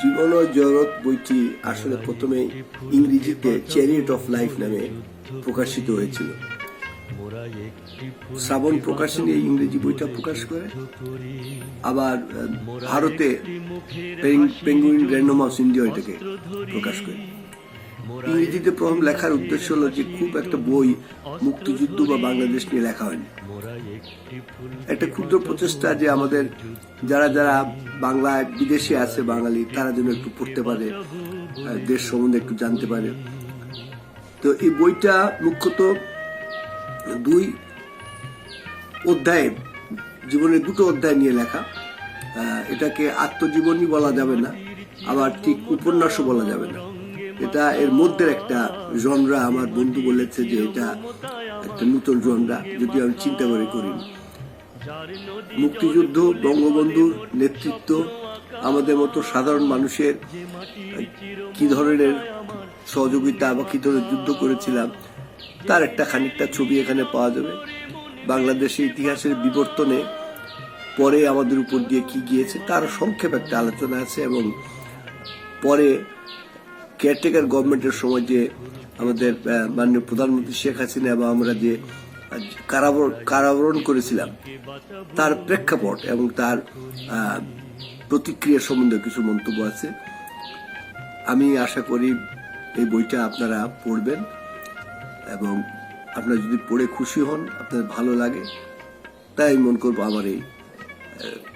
জীবন ও জগৎ বইটি আসলে প্রথমে ইংরেজিতে চ্যারিয়েট অফ লাইফ নামে প্রকাশিত হয়েছিল। শ্রাবণ প্রকাশনী এই ইংরেজি বইটা প্রকাশ করে। আবার ভারতে পেঙ্গুইন র্যান্ডম হাউস ইন্ডিয়া এটাকে প্রকাশ করে। ইংরেজিতে প্রথম লেখার উদ্দেশ্য হলো যে খুব একটা বই, মুক্তিযুদ্ধ বা বাংলাদেশ নিয়ে লেখা হয়নি। একটা ক্ষুদ্র প্রচেষ্টা যে আমাদের যারা যারা বাংলায় বিদেশে আছে বাঙালি, তারা যেন একটু পড়তে পারে দেশ সম্বন্ধে একটু জানতে পারে। তো এই বইটা মুখ্যত দুই অধ্যায়ে, জীবনের দুটো অধ্যায় নিয়ে লেখা। এটাকে আত্মজীবনী বলা যাবে না, আবার ঠিক উপন্যাসও বলা যাবে না। এটা এর মধ্যে একটা জনরা আমার বন্ধু বলেছে যে এটা একটা নতুন জনরা যদি আমি চিন্তা করে করি। মুক্তিযুদ্ধ, বঙ্গবন্ধুর নেতৃত্ব, আমাদের মতো সাধারণ মানুষের কি ধরনের সহযোগিতা বা কি ধরনের যুদ্ধ করেছিলাম, তার একটা খানিকটা ছবি এখানে পাওয়া যাবে। বাংলাদেশের ইতিহাসের বিবর্তনে পরে আমাদের উপর দিয়ে কি গিয়েছে, তার সংক্ষেপ একটা আলোচনা আছে এবং পরে কেয়ারটেকার গভর্নমেন্টের সময় যে আমাদের মাননীয় প্রধানমন্ত্রী শেখ হাসিনা এবং আমরা যে কারাবরণ করেছিলাম, তার প্রেক্ষাপট এবং তার প্রতিক্রিয়া সম্বন্ধে কিছু মন্তব্য আছে। আমি আশা করি এই বইটা আপনারা পড়বেন এবং আপনারা যদি পড়ে খুশি হন, আপনাদের ভালো লাগে, তাই আমি মনে করব আমার এই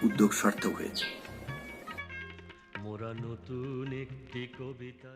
উদ্যোগ সার্থক হয়েছে। মোরা নতুন একটি কবিতা